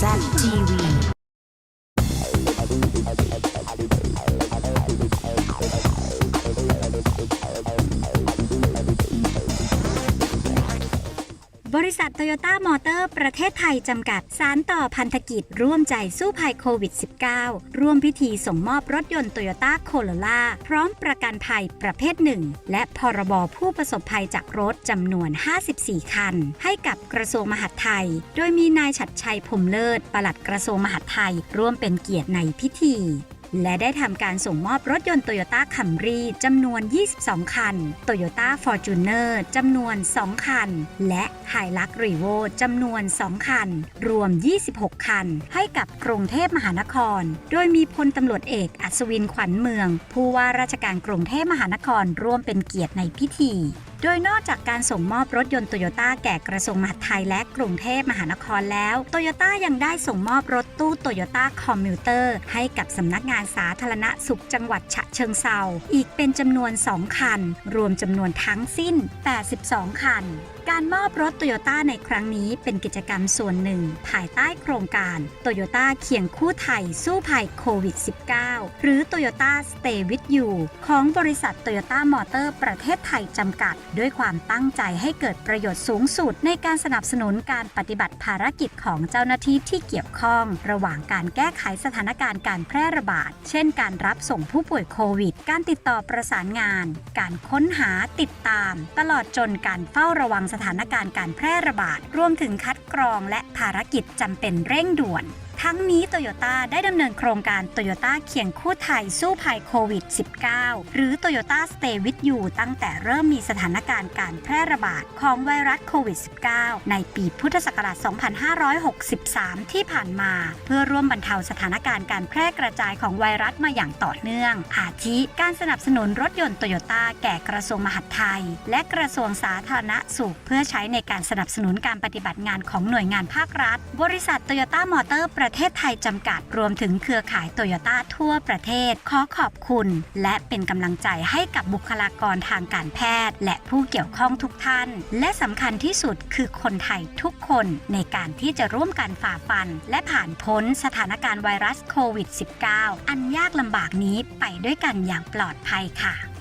ZTV บ ริษัทโตโยต้ามอเตอร์ประเทศไทยจำกัด สารต่อพันธกิจร่วมใจสู้ภัยโควิด -19 ร่วมพิธีส่งมอบรถยนต์โตโยต้าโคโรล่าพร้อมประกันภัยประเภทหนึ่งและพรบผู้ประสบภัยจากรถจำนวน 54 คัน ให้กับกระทรวงมหาดไทย โดยมีนายฉัดชัยพมเลิศปลัดกระทรวงมหาดไทย ร่วมเป็นเกียรติในพิธี และได้ทำการส่งมอบรถยนต์โตโยต้าคัมรีจำนวน 22 คัน โตโยต้าฟอร์จูเนอร์จำนวน 2 คัน และไฮลักรีโวจำนวน 2 คัน รวม 26 คัน ให้กับกรุงเทพมหานคร โดยมีพลตำรวจเอกอัศวินขวัญเมือง ผู้ว่าราชการกรุงเทพมหานครร่วมเป็นเกียรติในพิธี โดยนอกจากการส่งมอบรถยนต์โตโยต้าแก่กระทรวงมหาดไทยและกรุงเทพมหานครแล้วโตโยต้ายังได้ส่งมอบรถตู้โตโยต้าคอมมิวเตอร์ให้กับสำนักงานสาธารณสุขจังหวัดฉะเชิงเซาอีกเป็นจำนวน 2 คัน รวมจำนวนทั้งสิ้น 82 คัน การมอบรถโตโยต้าในครั้งนี้เป็นกิจกรรมส่วนหนึ่ง ภายใต้โครงการโตโยต้าเคียงคู่ไทยสู้ภัยโควิด -19 หรือ Toyota Stay with You ของบริษัทโตโยต้ามอเตอร์ประเทศไทยจำกัดด้วยความตั้งใจให้เกิดประโยชน์สูงสุด ในการสนับสนุนการปฏิบัติภารกิจของเจ้าหน้าที่ที่เกี่ยวข้อง ระหว่างการแก้ไขสถานการณ์การแพร่ระบาด เช่น การรับส่งผู้ป่วยโควิด การติดต่อประสานงาน การค้นหาติดตาม ตลอดจนการเฝ้าระวังสถานการณ์การแพร่ระบาด รวมถึงคัดกรองและภารกิจจำเป็นเร่งด่วน ทั้งนี้โตโยต้าได้ดำเนินโครงการโตโยต้าเคียงคู่ไทยสู้ภัยโควิด -19 หรือ Toyota Stay with You ตั้งแต่เริ่มมีสถานการณ์การแพร่ระบาดของไวรัสโควิด -19 ในปีพุทธศักราช 2563 ที่ผ่านมา เพื่อร่วมบรรเทาสถานการณ์การแพร่กระจายของไวรัสมาอย่างต่อเนื่อง อาทิการสนับสนุนรถยนต์โตโยต้าแก่กระทรวงมหาดไทย และกระทรวงสาธารณสุข เพื่อใช้ในการสนับสนุนการปฏิบัติงานของหน่วยงานภาครัฐ บริษัทโตโยต้ามอเตอร์ประเทศไทยจำกัดรวมถึงเครือข่ายโตโยต้าทั่วประเทศ ขอขอบคุณ และเป็นกำลังใจให้กับบุคลากรทางการแพทย์ และผู้เกี่ยวข้องทุกท่าน และสำคัญที่สุดคือคนไทยทุกคนในการที่จะร่วมกันฝ่าฟัน และผ่านพ้นสถานการณ์ไวรัสโควิด -19 อันยากลำบากนี้ไปด้วยกันอย่างปลอดภัยค่ะ